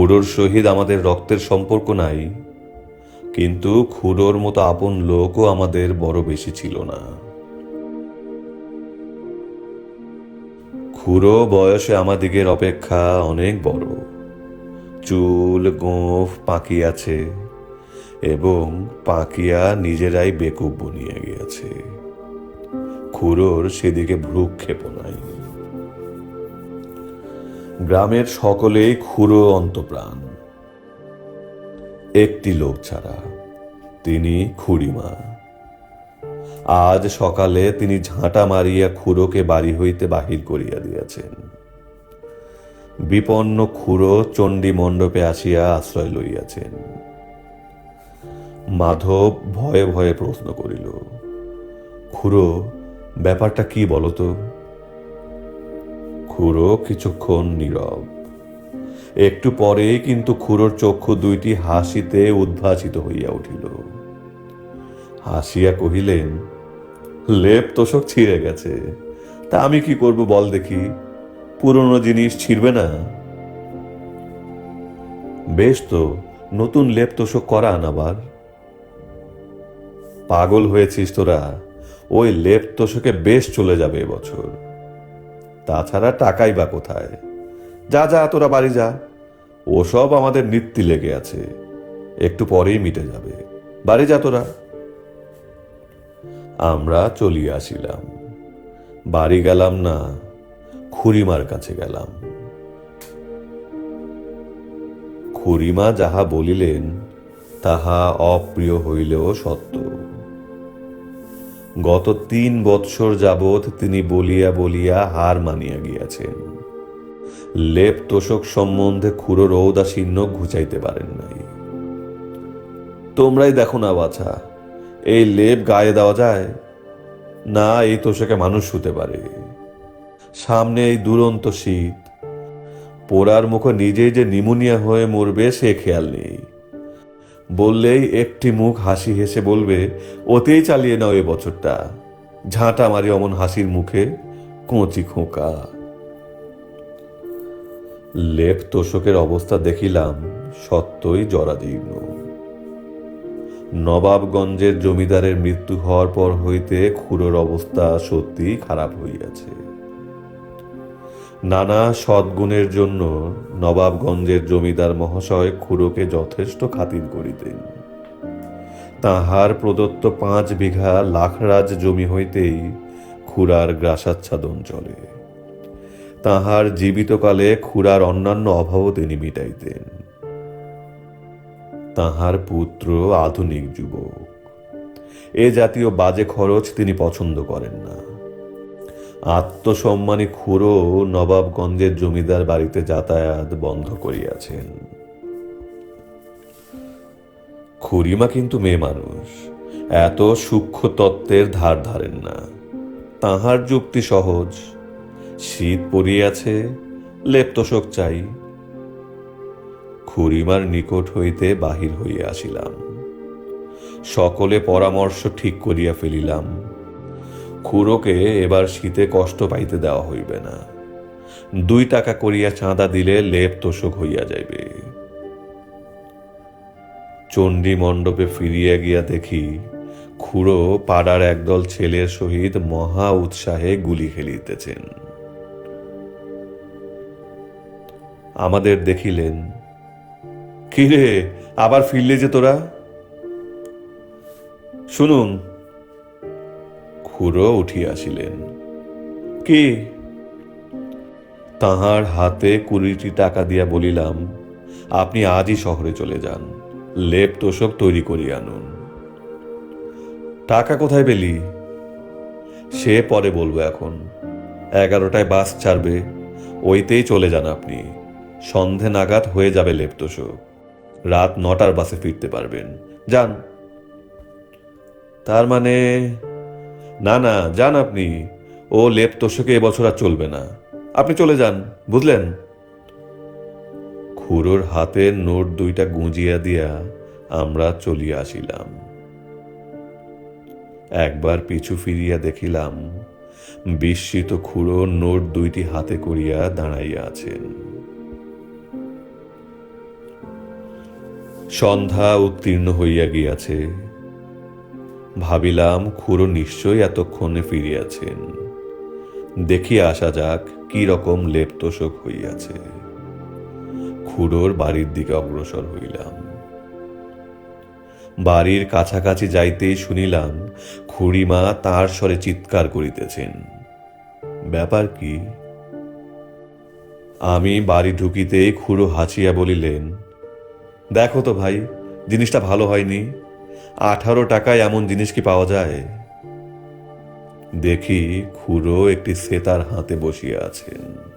খুড়োর সহিত আমাদের রক্তের সম্পর্ক নাই, কিন্তু খুড়োর মতো আপন লোকও আমাদের বড় বেশি ছিল না। খুড়ো বয়সে আমাদিগের অপেক্ষা অনেক বড়। চুল, গোঁফ পাকিয়াছে এবং পাকিয়া নিজেরাই বেকুব বনিয়ে গিয়েছে। খুড়োর সেদিকে ভ্রুক্ষেপ নাই। গ্রামের সকলেই খুড়ো অন্তপ্রাণ। একটি লোক ছাড়া তিনি খুড়িমা। আজ সকালে তিনি ঝাঁটা মারিয়া খুড়োকে বাড়ি হইতে বাহির করিয়া দিয়াছেন। বিপন্ন খুড়ো চণ্ডী মণ্ডপে আসিয়া আশ্রয় লইয়াছেন। মাধব ভয়ে ভয়ে প্রশ্ন করিল খুড়ো ব্যাপারটা কি বলতো? খুড়ো কিছুক্ষণ নীরব। একটু পরেই কিন্তু খুড়োর চক্ষু দুইটি হাসিতে উদ্ভাসিত হইয়া উঠিল। হাসিয়া কহিলেন, লেপ তোষক ছিঁড়ে গেছে। তা আমি কি করব বল দেখি? পুরনো জিনিস ছিঁড়বে না? বেশ তো, নতুন লেপ তোষক করান আবার। পাগল হয়েছিস তোরা। ওই লেপ তোষকে বেশ চলে যাবে এবছর তাছাড়া টাকাই বা কোথায়? যা যা, তোরা বাড়ি যা। ওসব আমাদের নিত্যি লেগে আছে। একটু পরেই মিটে যাবে। বাড়ি যা তোরা। আমরা চলিয়ে আসিলাম। বাড়ি গেলাম না, খুড়িমার কাছে গেলাম। খুড়িমা যাহা বলিলেন, তাহা অপ্রিয় হইলেও সত্য। গত তিন বৎসর যাবৎ তিনি বলিয়া বলিয়া হার মানিয়া গিয়াছেন। লেপ তোষক সম্বন্ধে খুড়োর ঔদাসীন্য ঘুচাইতে পারেন নাই। তোমরাই দেখো না বাছা, এই লেপ গায়ে দেওয়া যায় না এই তোষকে মানুষ শুতে পারে। সামনে এই দুরন্ত শীত, পোড়ার মুখে নিজেই যে নিমোনিয়া হয়ে মরবে সে খেয়াল নেই। বললেই একটি মুখ হাসি হেসে বলবে, ওতেই চালিয়ে নাও এ বছরটা। ঝাঁটা মারি অমন হাসির মুখে, কোঁচি খোঁকা। লেপ তোষকের অবস্থা দেখিলাম, সত্যই জরাজীর্ণ। নবাবগঞ্জের জমিদারের মৃত্যু হওয়ার পর হইতে খুড়োর অবস্থা সত্যি খারাপ হইয়াছে। নানা সদ্গুণের জন্য নবাবগঞ্জের জমিদার মহাশয় খুড়োকে যথেষ্ট খাতির করিতেন। তাহার প্রদত্ত পাঁচ বিঘা লাখরাজ জমি হইতেই খুড়ার গ্রাসাচ্ছাদন চলে। তাহার জীবিতকালে খুড়ার অন্যান্য অভাবও তিনি মিটাইতেন। তাহার পুত্র আধুনিক যুবক। এ জাতীয় বাজে খরচ তিনি পছন্দ করেন না। আত্মসম্মানী খুড়ো নবাবগঞ্জের জমিদার বাড়িতে যাতায়াত বন্ধ করিয়াছেন। খুড়িমা কিন্তু মেয়ে মানুষ, এত সূক্ষ্ম তত্ত্বের ধার ধারেন না। তাহার যুক্তি সহজ, শীত পড়িয়াছে, লেপ্তশোক চাই। খুড়িমার নিকট হইতে বাহির হইয়া আসিলাম। সকলে পরামর্শ ঠিক করিয়া ফেলিলাম। খুড়োকে এবার শীতে কষ্ট পাইতে দেওয়া হইবে না। দুই টাকা করিয়া চাঁদা দিলে লেপ তোষক হইয়া যাইবে। চণ্ডী মণ্ডপে ফিরিয়া গিয়া দেখি খুড়ো পাড়ার একদল ছেলের সহিত মহা উৎসাহে গুলি খেলিতেছেন। আমাদের দেখিলেন, কিরে, আবার ফিরলে যে তোরা? শুনুন খুড়ো উঠিয়াছিলেন। কি? তাহার হাতে কুড়িটি টাকা দিয়া বলিলাম, আপনি আজই শহরে চলে যান লেপ তোষক তৈরি করিয়া আনুন। টাকা কোথায় পেলি? সে পরে বলব এখন, এগারোটায় বাস ছাড়বে, ওইতেই চলে যান আপনি, সন্ধে নাগাদ হয়ে যাবে লেপ্তশোক রাত নটার বাসে ফিরতে পারবেন, যান। তার মানে না না, যান আপনি। ও লেপ তোষকে এবছর আর চলবে না। আপনি চলে যান, বুঝলেন? খুড়োর হাতের নোট দুইটা গুঁজিয়া দিয়া আমরা চলিয়া আসিলাম। একবার পিছু ফিরিয়া দেখিলাম, বিস্মিত খুড়ো নোট দুইটি হাতে করিয়া দাঁড়াইয়া আছেন। সন্ধ্যা উত্তীর্ণ হইয়া গিয়াছে। ভাবিলাম খুড়ো নিশ্চয়ই এতক্ষণে ফিরিয়াছেন। দেখিয়া আসা যাক কি রকম লেপ্তশোক হইয়াছে। খুড়োর বাড়ির দিকে অগ্রসর হইলাম। বাড়ির কাছাকাছি যাইতেই শুনিলাম খুড়িমা তার স্বরে চিৎকার করিতেছেন। ব্যাপার কি? আমি বাড়ি ঢুকিতেই খুড়ো হাসিয়া বলিলেন, দেখো তো ভাই, জিনিসটা ভালো হয়নি। আঠারো টাকায় এমন জিনিস কি পাওয়া যায়? দেখি খুড়ো একটি সেতার হাতে বসিয়ে আছেন।